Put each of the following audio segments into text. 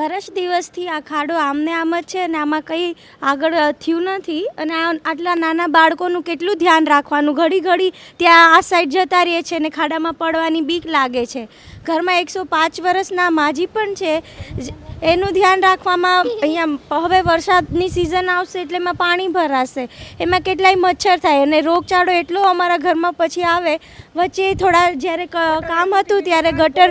વર્ષ દિવસથી આ ખાડો આમને આમ જ છે અને આમાં કંઈ આગળ થયું નથી અને આટલા નાના બાળકોનું કેટલું ધ્યાન રાખવાનું? ઘડી ઘડી ત્યાં આ સાઈડ જતા રહીએ છે અને ખાડામાં પડવાની બીક લાગે છે. ઘરમાં એકસો પાંચ વર્ષના માજી પણ છે. એનું ધ્યાન રાખવામાં અહીંયા હવે વરસાદની સિઝન આવશે એટલે એમાં પાણી ભરાશે. એમાં કેટલાય મચ્છર થાય અને રોગચાળો એટલો અમારા ઘરમાં પછી આવે. વચ્ચે થોડા જ્યારે કામ હતું ત્યારે ગટર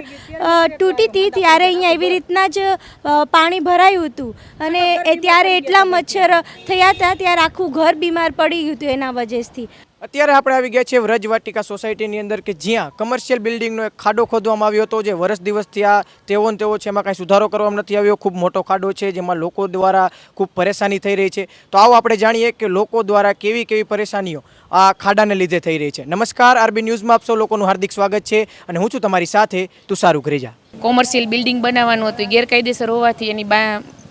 તૂટી હતી ત્યારે અહીંયા એવી રીતના જ પાણી ભરાયું હતું. અને એ ત્યારે એટલા મચ્છર થયા હતા ત્યારે આખું ઘર બીમાર પડી ગયું હતું એના વજહથી અત્યારે આપણે આવી ગયા છીએ વ્રજવાટિકા સોસાયટીની અંદર કે જ્યાં કમર્શિયલ બિલ્ડિંગનો એક ખાડો ખોદવામાં આવ્યો હતો, જે વર્ષ દિવસથી આ તેવો ને તેવો છે એમાં કાંઈ સુધારો કરવામાં નથી આવ્યો. ખૂબ મોટો ખાડો છે, જેમાં લોકો દ્વારા ખૂબ પરેશાની થઈ રહી છે. તો આવો આપણે જાણીએ કે લોકો દ્વારા કેવી કેવી પરેશાનીઓ આ ખાડાને લીધે થઈ રહી છે. નમસ્કાર, આરબી ન્યૂઝમાં આપ સૌ લોકોનું હાર્દિક સ્વાગત છે અને હું છું તમારી સાથે તુષાર ઉઘરેજા. કોમર્શિયલ બિલ્ડિંગ બનાવવાનું હતું. ગેરકાયદેસર હોવાથી એની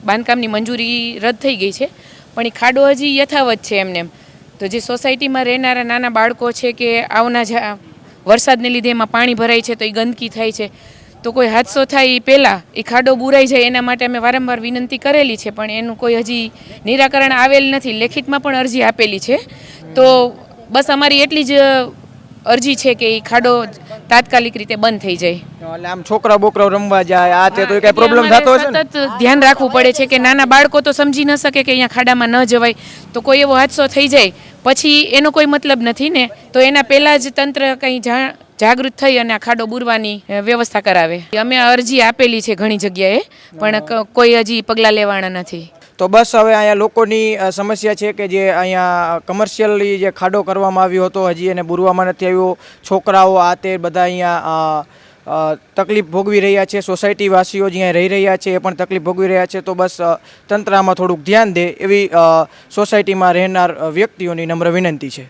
બાંધકામની મંજૂરી રદ થઈ ગઈ છે. પણ એ ખાડો હજી યથાવત છે એમને. એમ. તો જે સોસાયટીમાં રહેનારા નાના બાળકો છે કે આવના જ વરસાદને લીધે એમાં પાણી ભરાય છે તો એ ગંદકી થાય છે. તો કોઈ હાદસો થાય એ પહેલાં એ ખાડો બુરાઈ જાય એના માટે અમે વારંવાર વિનંતી કરેલી છે પણ એનું કોઈ હજી નિરાકરણ આવેલ નથી. લેખિતમાં પણ અરજી આપેલી છે. તો બસ અમારી એટલી જ અરજી છે કે એ ખાડો તાત્કાલિક રીતે બંધ થઈ જાય. એટલે આમ છોકરા બોકરા રમવા જાય આ તે તો કઈ પ્રોબ્લેમ થતો હશે સતત ધ્યાન રાખવું પડે છે કે નાના બાળકો તો સમજી ન શકે કે અહીંયા ખાડામાં ન જવાય. તો કોઈ એવો હાદસો થઈ જાય પછી એનો કોઈ મતલબ નથી ને, તો એના પહેલા જ તંત્ર કંઈ જાગૃત થઈ અને આ ખાડો બુરવાની વ્યવસ્થા કરાવે. અમે અરજી આપેલી છે ઘણી જગ્યાએ, પણ કોઈ હજી પગલાં લેવાના નથી. તો બસ હવે અહીંયા લોકોની સમસ્યા છે કે જે અહીંયા કમર્શિયલી જે ખાડો કરવામાં આવ્યો હતો, હજી એને બુરવામાં નથી આવ્યો. છોકરાઓ આ તે બધા અહીંયા તકલીફ ભોગવી રહ્યા છે, સોસાયટીવાસીઓ જ્યાં રહી રહ્યા છે એ પણ તકલીફ ભોગવી રહ્યા છે, તો બસ તંત્રમાં થોડુંક ધ્યાન દે એવી સોસાયટીમાં રહેનાર વ્યક્તિઓની નમ્ર વિનંતી છે.